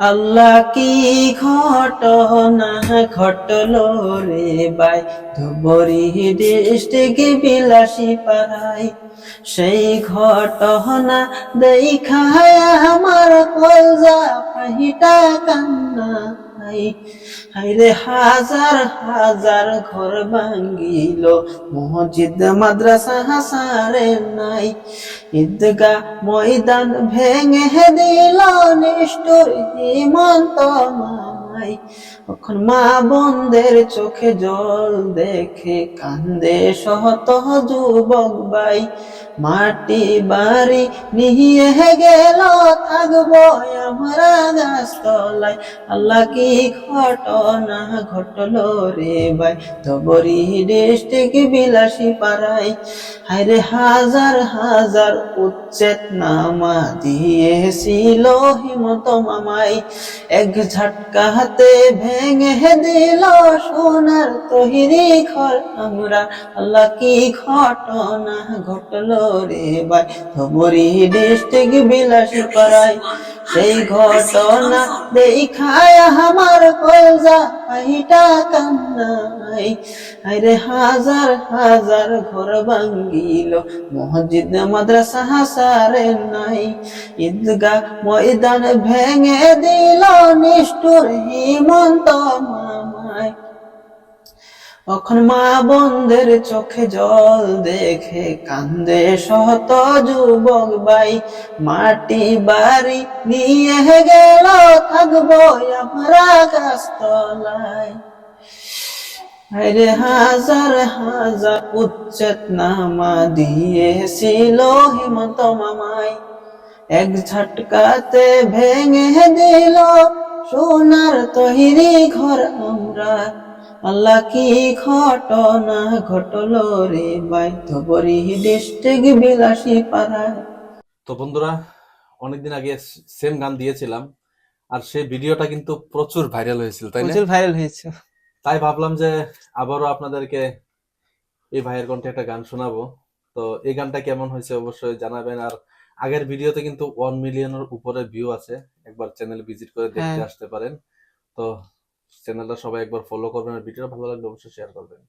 আল্লাহ কি ঘটনা ঘটল রে বাই ধুবরি ডিস্ট্রিক্ট বিলাসী পাড়াই সেই ঘটনা দেখায় আমার কলজা পাহিটা কান্না। হাইরে হাজার হাজার ঘর ভাঙ্গিল। মসজিদ, মাদ্রাসা, হাসারে নাই। ঈদগা ময়দান ভেঙে দিল নিষ্ঠুর হিমন্ত মামাই। এখন মা বন্ধের চোখে জল দেখে কান্দে সহত যুবক বাই মাটি বাড়ি নিয়ে গেল, থাকব আমরা গাছতলায়। আল্লাহ কি ঘটনা ঘটলো রে ভাই? তবরি ডিস্ট্রিক্ট বিলাসী পাড়াই হায়রে হাজার হাজার উচ্চেত নামা দিয়েছিল হিমত মামাই। এক ঝটকাতে ভেঙে দিল সোনার তহিরি ঘর। আমরা, আল্লাহ কি ঘটনা ঘটলো রে ভাই ধবরি ডিস্ট্রিক্ট বিলাসী পাড়াই সেই ঘটনা দেখায় আমার কলজা পাইটা কান্নাই আরে হাজার হাজার ঘর ভাঙ্গিল, মসজিদ, মাদ্রাসা হাসারে নাই। ঈদগা ময়দান ভেঙে দিল নিষ্ঠুর হিমন্ত মামায়। এখন মা বন্ধের চোখে জল দেখে কান্দে শত যুবক বাই মাটি বাড়ি নিয়ে গেল, থাকব আমরা গাছতলায়। আরে হাজার হাজার উচ্চত নামা দিয়েছিল হিমন্ত মামাই এক ঝটকাতে ভেঙে দিল সোনার তহিরি ঘর আমরা। আল্লাহ কি ঘটনা ঘটলো রে বাই ধবরি ডিস্ট্রিক্ট বিলাসী পাড়ায় তো বন্ধুরা অনেকদিন আগে সেম গান দিয়েছিলাম আর সেই ভিডিওটা কিন্তু প্রচুর ভাইরাল হয়েছিল তাই না? প্রচুর ভাইরাল হয়েছে। তাই ভাবলাম যে আবারও আপনাদেরকে এই ভাইয়ের কণ্ঠে একটা গান শোনাবো। তো এই গানটা কেমন হয়েছে অবশ্যই জানাবেন আর আগের ভিডিওতে কিন্তু ওয়ান মিলিয়নের উপরে ভিউ আছে একবার চ্যানেল ভিজিট করে দেখতে হ্যাঁ। আসতে পারেন। তো চ্যানেলটা সবাই একবার ফলো করবেন আর ভিডিওটা ভালো লাগলে অবশ্যই শেয়ার করবেন।